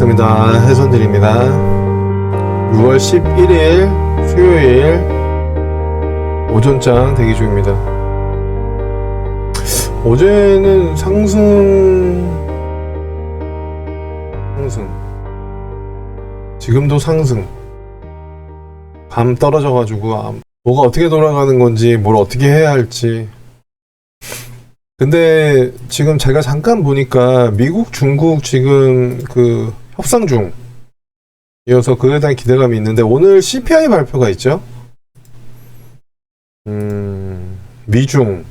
반갑습니다. 해선들입니다. 6월 11일 수요일 오전장 대기 중입니다. 어제는 상승, 상승. 지금도 상승. 밤 떨어져 가지고 아, 뭐가 어떻게 돌아가는 건지 뭘 어떻게 해야 할지 근데 지금 제가 잠깐 보니까 미국, 중국 지금 그 협상 중 이어서 그에 대한 기대감이 있는데 오늘 CPI 발표가 있죠? 음, 미중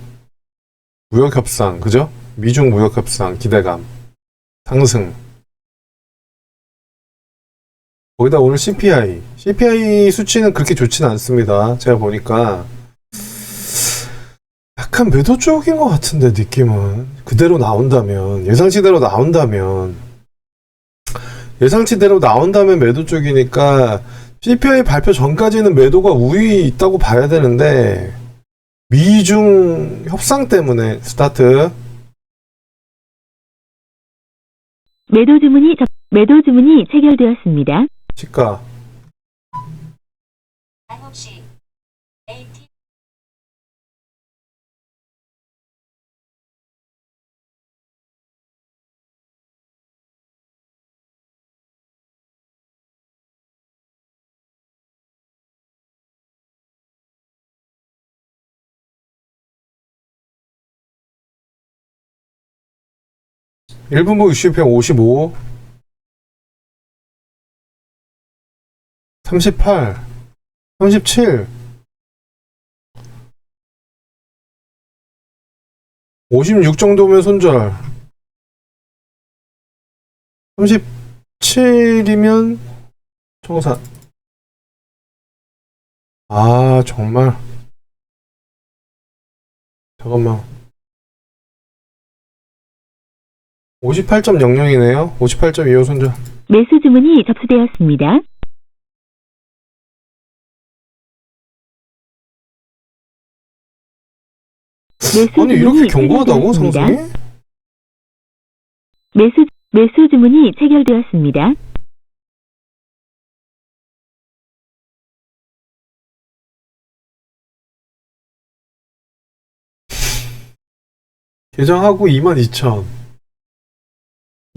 무역 협상, 그죠? 미중 무역 협상 기대감 상승. 거기다 오늘 CPI, CPI 수치는 그렇게 좋지는 않습니다. 제가 보니까 약간 매도 쪽인 것 같은데 느낌은 그대로 나온다면 예상치대로 나온다면 예상치대로 나온다면 매도 쪽이니까 CPI 발표 전까지는 매도가 우위 있다고 봐야 되는데 미중 협상 때문에 스타트 매도 주문이 접, 매도 주문이 체결되었습니다. 시가 혹시 1분목 60평 55 38 37 56 정도면 손절. 37이면 청산 아 정말. 잠깐만 58.00이네요 58.25 손절 매수 주문이 접수되었습니다. 매수 아니 이렇게 주문이 체결되었습니다. 상승이? 매수 매수 주문이 체결되었습니다. 개장하고 22,000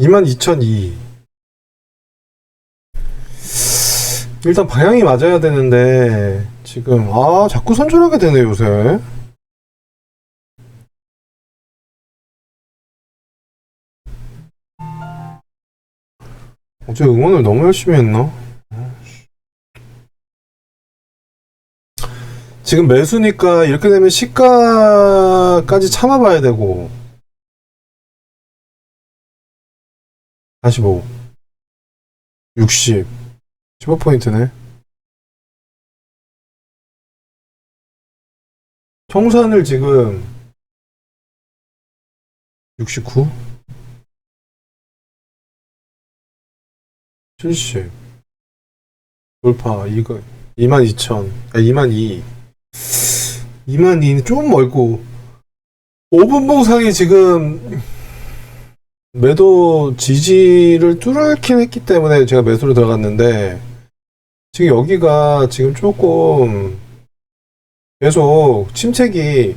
22,002 일단 방향이 맞아야 되는데 지금 아 자꾸 선절하게 되네 요새. 어제 응원을 너무 열심히 했나? 지금 매수니까 이렇게 되면 시가까지 참아봐야 되고 45 60 15포인트네. 청산을 지금 69 70 돌파. 이거 22,000 아 22,000 2만 2는 좀 멀고. 5분 봉상이 지금 매도 지지를 뚫긴 했기 때문에 제가 매수로 들어갔는데 지금 여기가 지금 조금 계속 침체기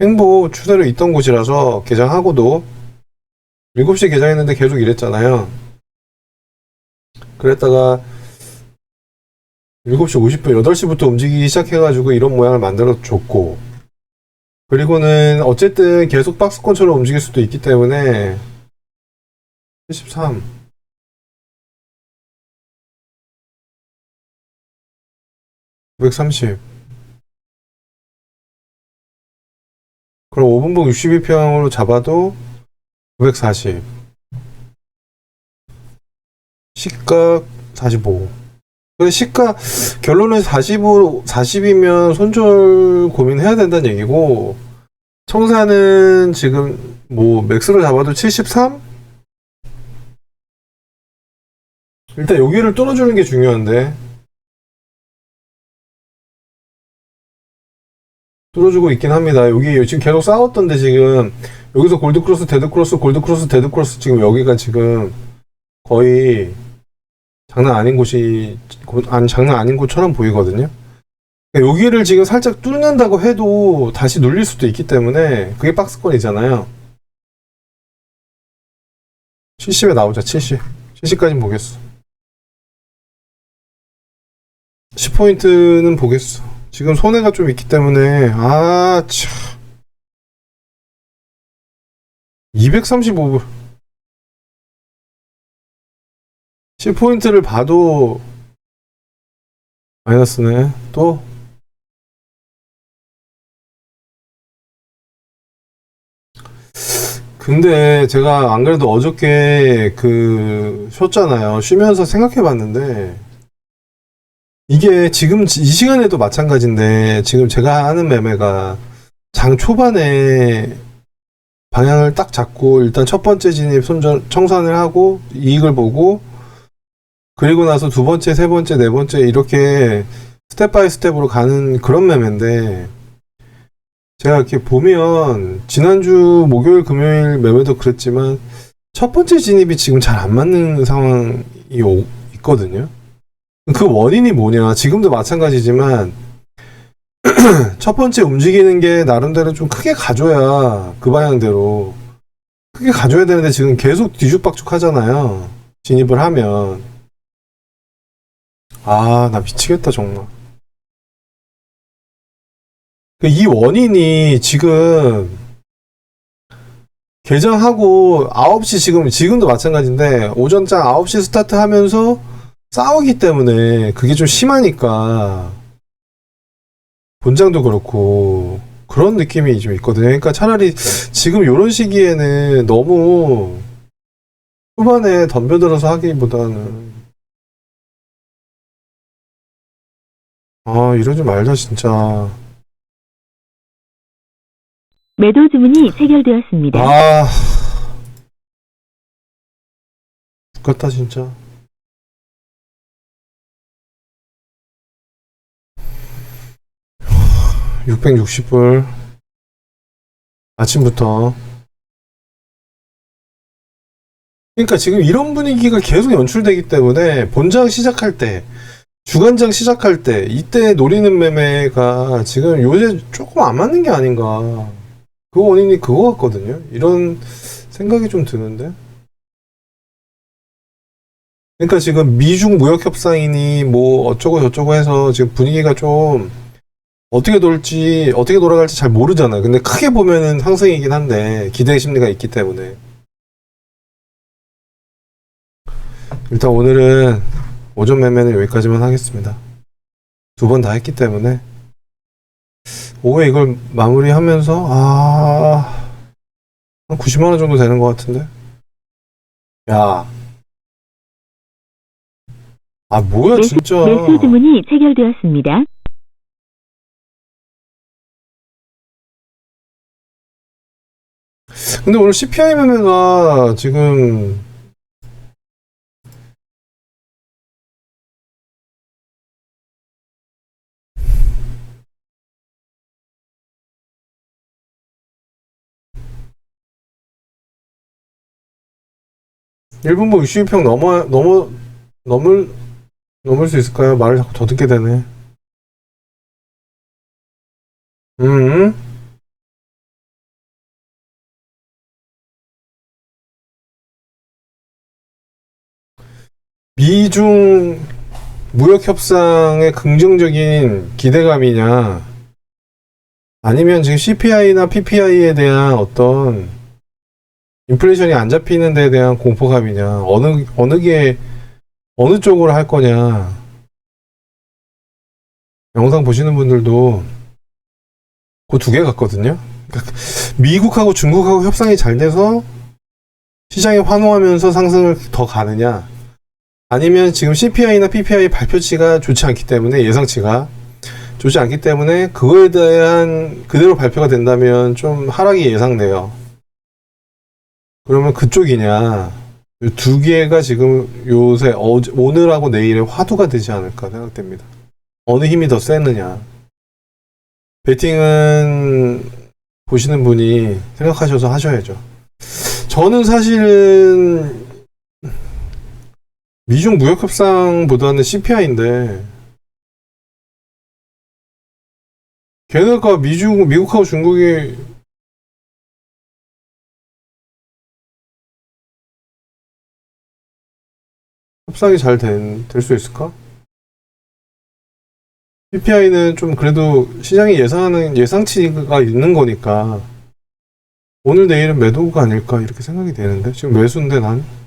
행보 추세로 있던 곳이라서 개장하고도 7시 개장했는데 계속 이랬잖아요. 그랬다가 7시 50분, 8시부터 움직이기 시작해가지고 이런 모양을 만들어 줬고, 그리고는 어쨌든 계속 박스권처럼 움직일 수도 있기 때문에, 73. (930) 그럼 5분봉 62평으로 잡아도 940 시가 45 근데 시가 결론은 45, 40이면 손절 고민해야 된다는 얘기고 청사는 지금 뭐 맥스로 잡아도 73? 일단 여기를 뚫어주는 게 중요한데 뚫어주고 있긴 합니다. 여기 지금 계속 싸웠던데 지금 여기서 골드크로스 데드크로스 골드크로스 데드크로스 지금 여기가 지금 거의 장난 아닌 곳이 고- 아니 장난 아닌 곳처럼 보이거든요. 그러니까 여기를 지금 살짝 뚫는다고 해도 다시 눌릴 수도 있기 때문에 그게 박스권이잖아요. 70에 나오자 70. 70까지 보겠어. 10포인트는 보겠어. 지금 손해가 좀 있기 때문에 아 참. 235불. 10포인트를 봐도 마이너스네. 또 근데 제가 안 그래도 어저께 그 쉬었잖아요. 쉬면서 생각해 봤는데 이게 지금 이 시간에도 마찬가지인데 지금 제가 하는 매매가 장 초반에 방향을 딱 잡고 일단 첫 번째 진입 손절 청산을 하고 이익을 보고 그리고 나서 두 번째, 세 번째, 네 번째 이렇게 스텝 바이 스텝으로 가는 그런 매매인데 제가 이렇게 보면 지난주 목요일, 금요일 매매도 그랬지만 첫 번째 진입이 지금 잘 안 맞는 상황이 오- 있거든요. 그 원인이 뭐냐? 지금도 마찬가지지만 첫 번째 움직이는 게 나름대로 좀 크게 가줘야 그 방향대로 크게 가줘야 되는데 지금 계속 뒤죽박죽 하잖아요. 진입을 하면 아, 나 미치겠다 정말. 그이 원인이 지금 개장하고 9시 지금 지금도 마찬가지인데 오전장 9시 스타트 하면서 싸우기 때문에 그게 좀 심하니까 본장도 그렇고 그런 느낌이 좀 있거든요. 그러니까 차라리 지금 이런 시기에는 너무 후반에 덤벼들어서 하기보다는 아 이러지 말자 진짜 매도 주문이 체결되었습니다. 아 죽겠다 진짜 660불 아침부터. 그러니까 지금 이런 분위기가 계속 연출되기 때문에 본장 시작할 때 주간장 시작할 때 이때 노리는 매매가 지금 요새 조금 안 맞는 게 아닌가. 그 원인이 그거 같거든요. 이런 생각이 좀 드는데. 그러니까 지금 미중 무역 협상이니 뭐 어쩌고 저쩌고 해서 지금 분위기가 좀 어떻게 돌지 어떻게 돌아갈지 잘 모르잖아. 근데 크게 보면은 상승이긴 한데 기대 심리가 있기 때문에 일단 오늘은 오전 매매는 여기까지만 하겠습니다. 두 번 다 했기 때문에 오후에 이걸 마무리하면서 아, 한 90만 원 정도 되는 것 같은데. 야, 아 뭐야 매수, 진짜. 매수 주문이 체결되었습니다. 근데 오늘 CPI 매매가 지금 일분보 62평 넘어 넘어 넘을 넘을 수 있을까요? 말을 자꾸 더 듣게 되네. 음. 미중 무역 협상의 긍정적인 기대감이냐? 아니면 지금 CPI나 PPI에 대한 어떤 인플레이션이 안 잡히는 데에 대한 공포감이냐? 어느 어느 게 어느 쪽으로 할 거냐? 영상 보시는 분들도 그 두 개 같거든요. 그러니까 미국하고 중국하고 협상이 잘 돼서 시장이 환호하면서 상승을 더 가느냐 아니면 지금 CPI나 PPI 발표치가 좋지 않기 때문에 예상치가 좋지 않기 때문에 그거에 대한 그대로 발표가 된다면 좀 하락이 예상돼요. 그러면 그쪽이냐 이두 개가 지금 요새 어제, 오늘하고 내일의 화두가 되지 않을까 생각됩니다. 어느 힘이 더 세느냐. 베팅은 보시는 분이 생각하셔서 하셔야죠. 저는 사실은 미중 무역 협상보다는 CPI인데 게다가 미중 미국하고 중국이 협상이 잘 될 수 있을까? CPI는 좀 그래도 시장이 예상하는 예상치가 있는 거니까 오늘 내일은 매도가 아닐까 이렇게 생각이 되는데 지금 매수인데 난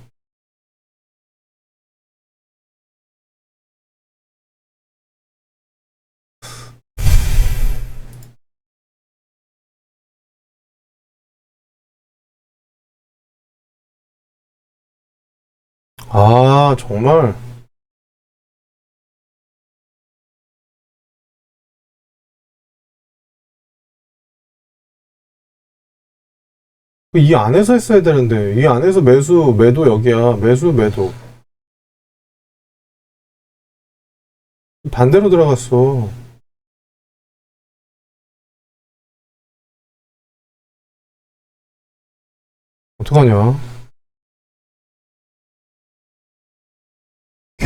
아, 정말. 이 안에서 했어야 되는데, 이 안에서 매수, 매도 여기야. 매수, 매도. 반대로 들어갔어. 어떡하냐?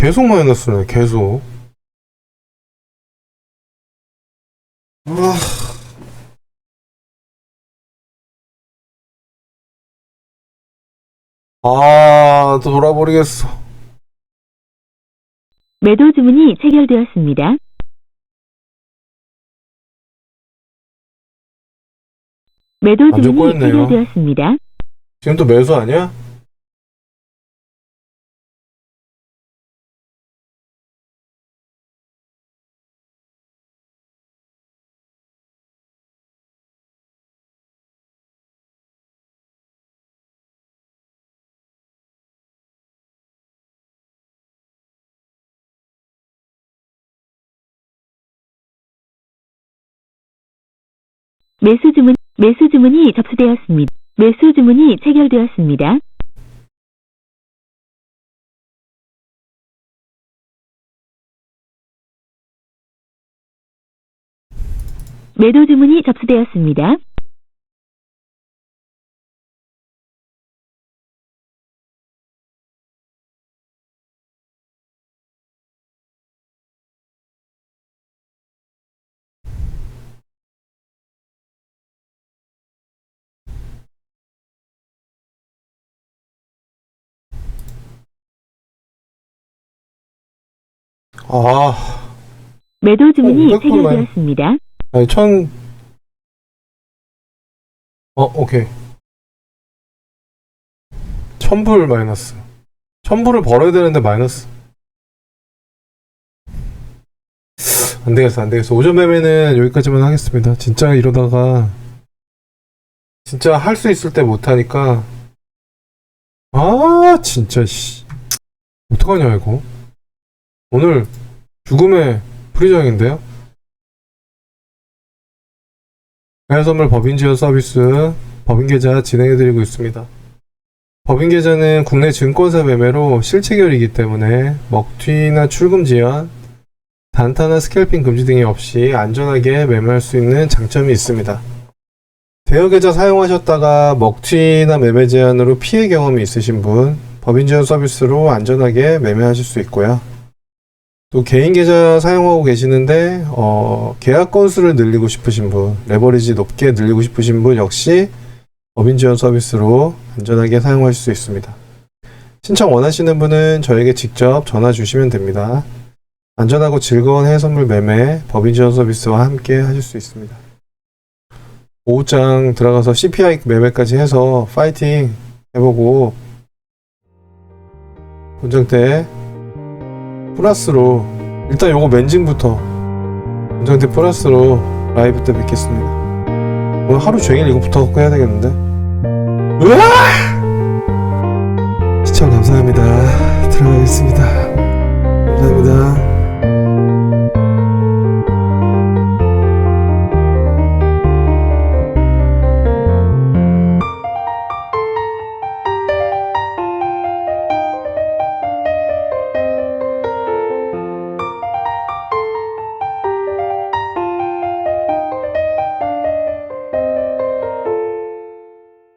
계속 마이너스네, 계속. 아. 아, 또 돌아버리겠어. 매도 주문이 체결되었습니다. 매도 주문이 꼬였네요. 체결되었습니다. 지금 또 매수 아니야? 매수 주문, 매수 주문이 접수되었습니다. 매수 주문이 체결되었습니다. 매도 주문이 접수되었습니다. 아, 매도 주문이 어. 체결되었습니다. 아니, 천. 어, 오케이. 천불 마이너스. 천불을 벌어야 되는데 마이너스. 안 되겠어, 안 되겠어. 오전 매매는 여기까지만 하겠습니다. 진짜 이러다가, 진짜 할 수 있을 때 못하니까, 아, 진짜, 씨. 어떡하냐, 이거. 오늘 죽음의 프리정인데요? 해외선물 법인 지원 서비스 법인 계좌 진행해드리고 있습니다. 법인 계좌는 국내 증권사 매매로 실체결이기 때문에 먹튀나 출금 지연, 단타나 스캘핑 금지 등이 없이 안전하게 매매할 수 있는 장점이 있습니다. 대여 계좌 사용하셨다가 먹튀나 매매 제한으로 피해 경험이 있으신 분, 법인 지원 서비스로 안전하게 매매하실 수 있고요. 또 개인 계좌 사용하고 계시는데 어, 계약 건수를 늘리고 싶으신 분, 레버리지 높게 늘리고 싶으신 분 역시 법인 지원 서비스로 안전하게 사용하실 수 있습니다. 신청 원하시는 분은 저에게 직접 전화 주시면 됩니다. 안전하고 즐거운 해외 선물 매매 법인 지원 서비스와 함께 하실 수 있습니다. 오후장 들어가서 CPI 매매까지 해서 파이팅 해보고 본장 때 플러스로 일단 요거 멘징부터 본장대 플러스로 라이브 때 뵙겠습니다. 오늘 하루 종일 이거부터 해야 되겠는데? 으아! 시청 감사합니다. 들어가겠습니다.